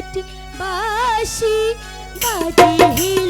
ঘাট বাসি বাটি কমলা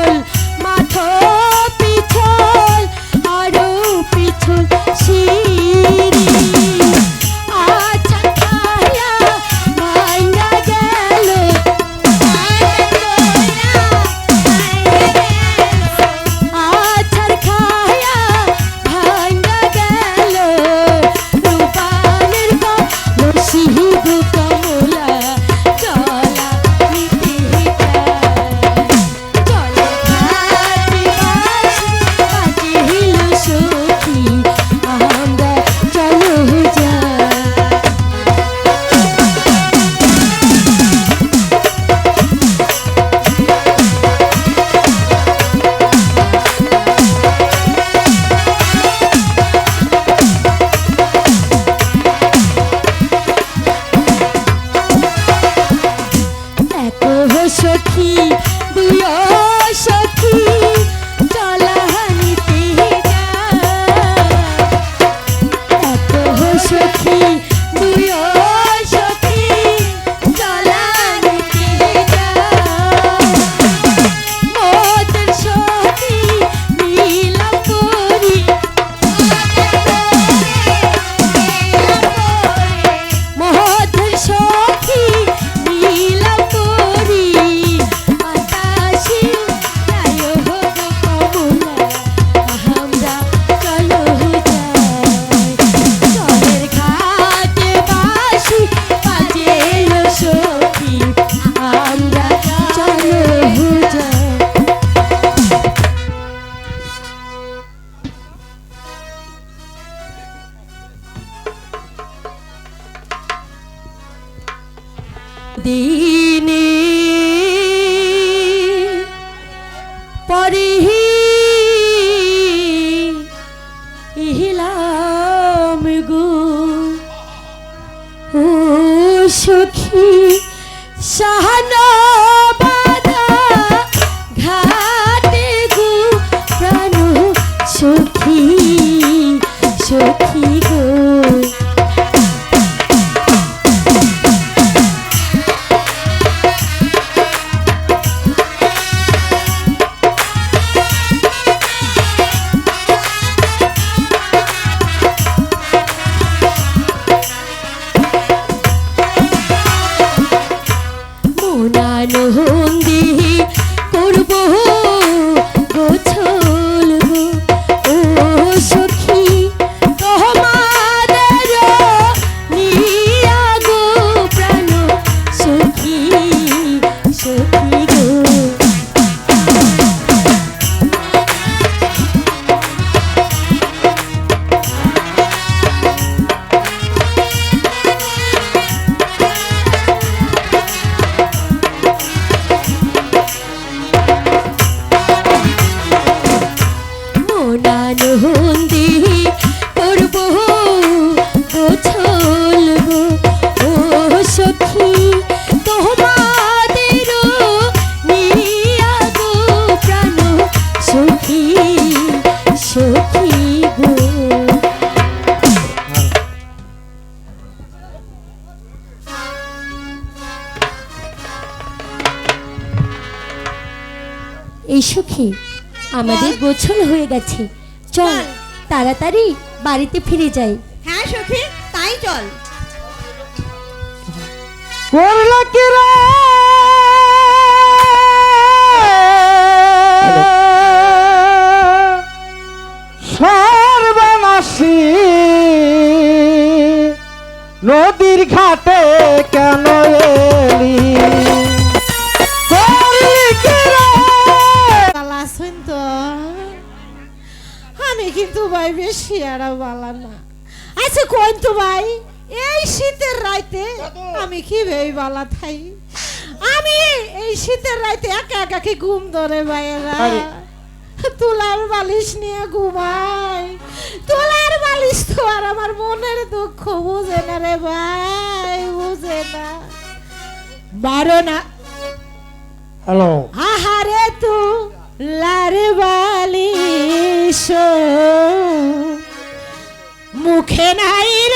的你。সখী আমাদের গোছল হয়ে গেছে। চল। তাড়াতাড়ি বাড়িতে ফিরে যাই। হ্যাঁ সখী তাই চল। করলা কি সর্বনাশী নদীর ঘাটে কেন এলি? কিন্তু ভাই বেশি আরা বালা না। আচ্ছা কোন তো ভাই? এই শীতের রাইতে আমি কি ভেই বালা থাই? আমি এই শীতের রাইতে একা একা কি ঘুম ধরে ভাইয়েরা? তুলার বালিশ নিয়ে ঘুমাই। তুলার বালিশ তো আর আমার মনের দুঃখ বুঝে না রে ভাই বুঝে না। বারো না। হ্যালো আহারে তু। লার বালিশ মুখে নাই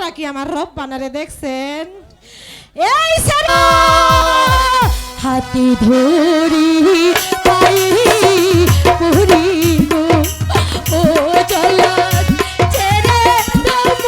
আপনারা আমার রব বানারে দেখছেন? এই হাতি ধরি পাই পুরি ও চলা ছেড়ে দেব